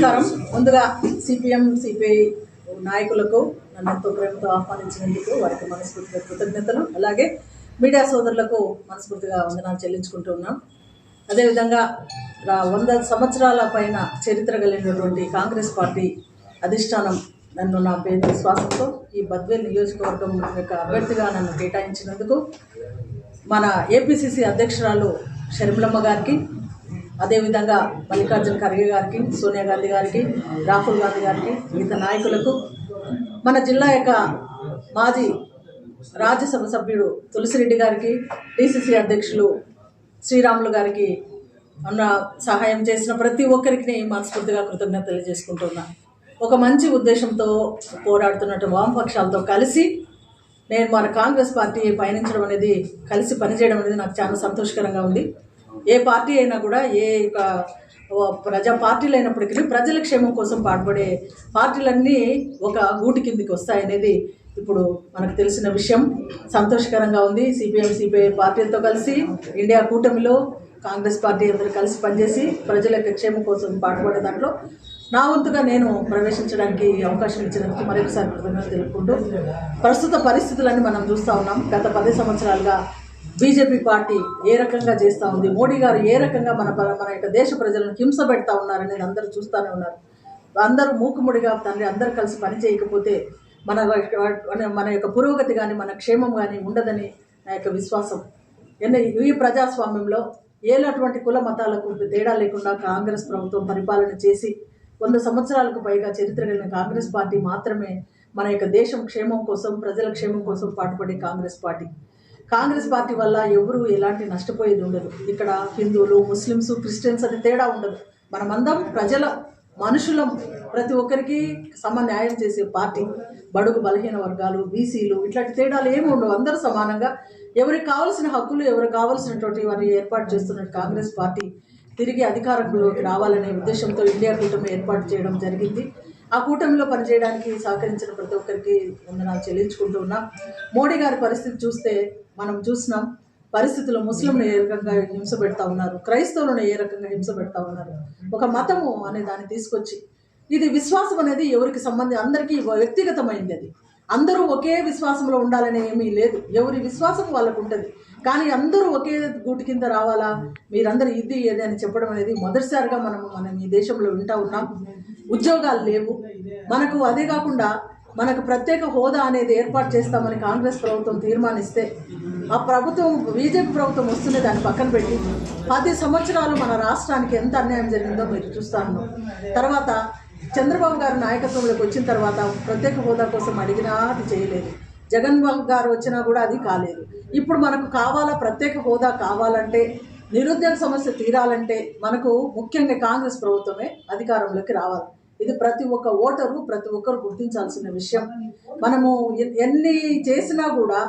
నమస్కారం. ముందుగా CPM CPI నాయకులకు నన్ను ఎంతో ప్రేమతో ఆహ్వానించినందుకు వారికి మనస్ఫూర్తిగా కృతజ్ఞతలు. అలాగే మీడియా సోదరులకు మనస్ఫూర్తిగా వందనాలు చెల్లించుకుంటూ ఉన్నాం. అదేవిధంగా వంద సంవత్సరాల పైన చరిత్ర కలిగినటువంటి కాంగ్రెస్ పార్టీ అధిష్టానం నన్ను నా పేరు విశ్వాసంతో ఈ బద్వేల్ నియోజకవర్గం యొక్క అభ్యర్థిగా నన్ను కేటాయించినందుకు మన ఏపీసీసీ అధ్యక్షురాలు షర్మిలమ్మ గారికి అదేవిధంగా మల్లికార్జున ఖర్గే గారికి సోనియా గాంధీ గారికి రాహుల్ గాంధీ గారికి మిగతా నాయకులకు మన జిల్లా యొక్క మాజీ రాజ్యసభ సభ్యుడు తులసిరెడ్డి గారికి డిసిసి అధ్యక్షులు శ్రీరాములు గారికి అన్న సహాయం చేసిన ప్రతి ఒక్కరికి మనస్ఫూర్తిగా కృతజ్ఞత తెలియజేసుకుంటున్నా. ఒక మంచి ఉద్దేశంతో పోరాడుతున్నట్టు వామపక్షాలతో కలిసి నేను మన కాంగ్రెస్ పార్టీ పయనించడం అనేది కలిసి పనిచేయడం అనేది నాకు చాలా సంతోషకరంగా ఉంది. ఏ పార్టీ అయినా కూడా ఏ ఒక ప్రజా పార్టీలు అయినప్పటికీ ప్రజల క్షేమం కోసం పాటుపడే పార్టీలన్నీ ఒక గూటి కిందికి వస్తాయనేది ఇప్పుడు మనకు తెలిసిన విషయం. సంతోషకరంగా ఉంది. సిపిఎం సిపిఐ పార్టీలతో కలిసి ఇండియా కూటమిలో కాంగ్రెస్ పార్టీ అందరూ కలిసి పనిచేసి ప్రజల క్షేమం కోసం పాటుపడే దాంట్లో నా వంతుగా నేను ప్రవేశించడానికి అవకాశం ఇచ్చినందుకు మరొకసారి కృతజ్ఞతలు తెలుపుకుంటూ ప్రస్తుత పరిస్థితులన్నీ మనం చూస్తూ ఉన్నాం. గత పది సంవత్సరాలుగా బీజేపీ పార్టీ ఏ రకంగా చేస్తూ ఉంది? మోడీ గారు ఏ రకంగా మన మన యొక్క దేశ ప్రజలను హింస పెడతా ఉన్నారనేది అందరూ చూస్తూనే ఉన్నారు. అందరూ మూకుముడిగా తండ్రి అందరూ కలిసి పని చేయకపోతే మన మన- యొక్క పురోగతి కానీ మన క్షేమం కానీ ఉండదని నా యొక్క విశ్వాసం. ఎన్ని ఈ ప్రజాస్వామ్యంలో ఏలటువంటి కుల మతాలకు తేడా లేకుండా కాంగ్రెస్ ప్రభుత్వం పరిపాలన చేసి వంద సంవత్సరాలకు పైగా చరిత్ర కలిగిన కాంగ్రెస్ పార్టీ మాత్రమే మన యొక్క దేశం క్షేమం కోసం ప్రజల క్షేమం కోసం పాటుపడే కాంగ్రెస్ పార్టీ. కాంగ్రెస్ పార్టీ వల్ల ఎవరు ఎలాంటి నష్టపోయేది ఉండదు. ఇక్కడ హిందువులు ముస్లిమ్స్ క్రిస్టియన్స్ అని తేడా ఉండదు. మనమందరం ప్రజల మనుషులం. ప్రతి ఒక్కరికి సమ న్యాయం చేసే పార్టీ. బడుగు బలహీన వర్గాలు బీసీలు ఇట్లాంటి తేడాలు ఏమి ఉండవు. అందరూ సమానంగా ఎవరికి కావాల్సిన హక్కులు ఎవరికి కావాల్సినటువంటి వారిని ఏర్పాటు చేస్తున్న కాంగ్రెస్ పార్టీ తిరిగి అధికారంలోకి రావాలనే ఉద్దేశంతో ఇండియా కూటమి ఏర్పాటు చేయడం జరిగింది. ఆ కూటమిలో పనిచేయడానికి సహకరించిన ప్రతి ఒక్కరికి వందనాలు చెల్లించుకుంటూ ఉన్నాం. మోడీ గారి పరిస్థితి చూస్తే మనం చూసినాం. పరిస్థితుల్లో ముస్లింలు ఏ రకంగా హింస పెడతా ఉన్నారు? క్రైస్తవులను ఏ రకంగా హింస పెడతా ఉన్నారు? ఒక మతము అనే దాన్ని తీసుకొచ్చి ఇది విశ్వాసం అనేది ఎవరికి సంబంధం అందరికీ వ్యక్తిగతమైంది అది. అందరూ ఒకే విశ్వాసంలో ఉండాలనే ఏమీ లేదు. ఎవరి విశ్వాసం వాళ్ళకు ఉంటుంది కానీ అందరూ ఒకే గూటి కింద రావాలా? మీరందరూ ఇది ఏది అని చెప్పడం అనేది మొదటిసారిగా మనం మనం ఈ దేశంలో వింటా ఉన్నాం. ఉద్యోగాలు లేవు. మనకు అదే కాకుండా మనకు ప్రత్యేక హోదా అనేది ఏర్పాటు చేస్తామని కాంగ్రెస్ ప్రభుత్వం తీర్మానిస్తే ఆ ప్రభుత్వం బీజేపీ ప్రభుత్వం వస్తున్న దాన్ని పక్కన పెట్టి పది సంవత్సరాలు మన రాష్ట్రానికి ఎంత అన్యాయం జరిగిందో మీరు చూస్తాను తర్వాత చంద్రబాబు గారు నాయకత్వంలోకి వచ్చిన తర్వాత ప్రత్యేక హోదా కోసం అడిగినా అది చేయలేదు. జగన్ బాబు గారు వచ్చినా కూడా అది కాలేదు. ఇప్పుడు మనకు కావాలా ప్రత్యేక హోదా కావాలంటే నిరుద్యోగ సమస్య తీరాలంటే మనకు ముఖ్యంగా కాంగ్రెస్ ప్రభుత్వమే అధికారంలోకి రావాలి. ఇది ప్రతి ఒక్క ఓటరు ప్రతి ఒక్కరు గుర్తించాల్సిన విషయం. మనము ఎన్ని చేసినా కూడా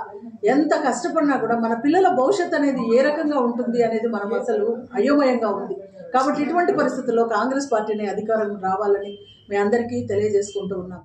ఎంత కష్టపడినా కూడా మన పిల్లల భవిష్యత్ అనేది ఏ రకంగా ఉంటుంది అనేది మనం అసలు అయోమయంగా ఉంది. కాబట్టి ఇటువంటి పరిస్థితుల్లో కాంగ్రెస్ పార్టీని అధికారం రావాలని మీ అందరికీ తెలియజేసుకుంటూ ఉన్నాం.